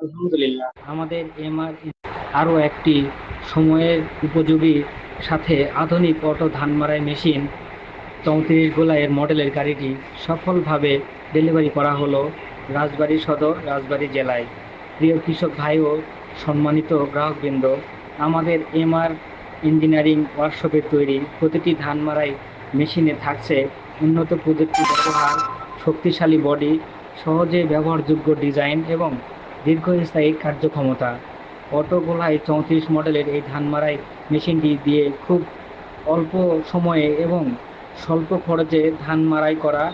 আলহামদুলিল্লাহ। আমাদের এমআর আরও একটি সময়ের উপযোগী সাথে আধুনিক অটো ধান মাড়াই মেশিন চৌত্রিশ গোলায়ের মডেলের গাড়িটি সফলভাবে ডেলিভারি করা হলো রাজবাড়ী সদর, রাজবাড়ী জেলায়। প্রিয় কৃষক ভাই ও সম্মানিত গ্রাহকবৃন্দ, আমাদের এমআর ইঞ্জিনিয়ারিং ওয়ার্কশপের তৈরি প্রতিটি ধান মাড়াই মেশিনে থাকছে উন্নত প্রযুক্তি ব্যবহার, শক্তিশালী বডি, সহজে ব্যবহারযোগ্য ডিজাইন এবং দীর্ঘস্থায়ী কার্যক্ষমতা। অটো গোলায় চৌত্রিশ মডেলের এই ধান মাড়াই মেশিনটি দিয়ে খুব অল্প সময়ে এবং স্বল্প খরচে ধান মাড়াই করা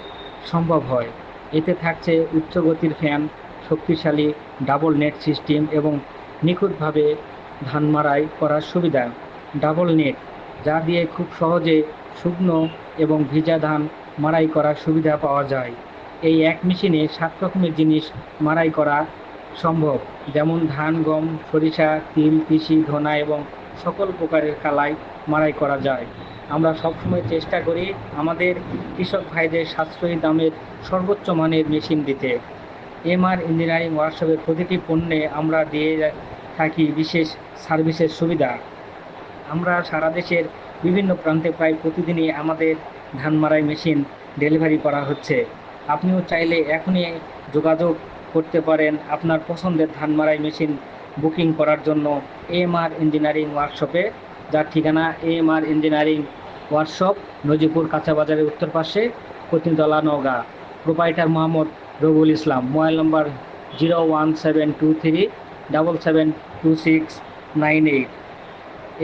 সম্ভব হয়। এতে থাকছে উচ্চ গতির ফ্যান, শক্তিশালী ডাবল নেট সিস্টেম এবং নিখুঁতভাবে ধান মাড়াই করার সুবিধা। ডাবল নেট, যা দিয়ে খুব সহজে শুকনো এবং ভিজা ধান মাড়াই করার সুবিধা পাওয়া যায়। এই এক মেশিনে সাত রকমের জিনিস মাড়াই করা সম্ভব। যেমন ধান, গম, সরিষা, তিল, তিসি, ধনা এবং সকল প্রকারের কালাই মাড়াই করা যায়। আমরা সবসময় চেষ্টা করি আমাদের কৃষক ভাইদের সাশ্রয়ী দামের সর্বোচ্চ মানের মেশিন দিতে। এমআর ইঞ্জিনিয়ারিং ওয়ার্কশপের প্রতিটি পণ্যে আমরা দিয়ে থাকি বিশেষ সার্ভিসের সুবিধা। আমরা সারা দেশের বিভিন্ন প্রান্তে প্রায় প্রতিদিনই আমাদের ধান মাড়াই মেশিন ডেলিভারি করা হচ্ছে। আপনিও চাইলে এখনই যোগাযোগ করতে পারেন আপনার পছন্দের ধান মাড়াই মেশিন বুকিং করার জন্য এম আর ইঞ্জিনিয়ারিং ওয়ার্কশপে। যার ঠিকানা M R engineering workshop, Najipur কাঁচা বাজারের উত্তর পাশে কতিনতলা Naogaon. Proprietor Mohammad Rabul Islam, mobile number zero one seven two three double seven two six nine eight.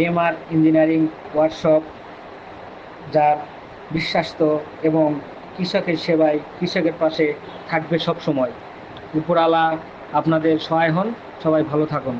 M R engineering workshop, যার বিশ্বাস্ত এবং কৃষকের সেবায় কৃষকের পাশে থাকবে সব সময় উপরালা আপনাদের সহায় হন। সবাই ভালো থাকুন।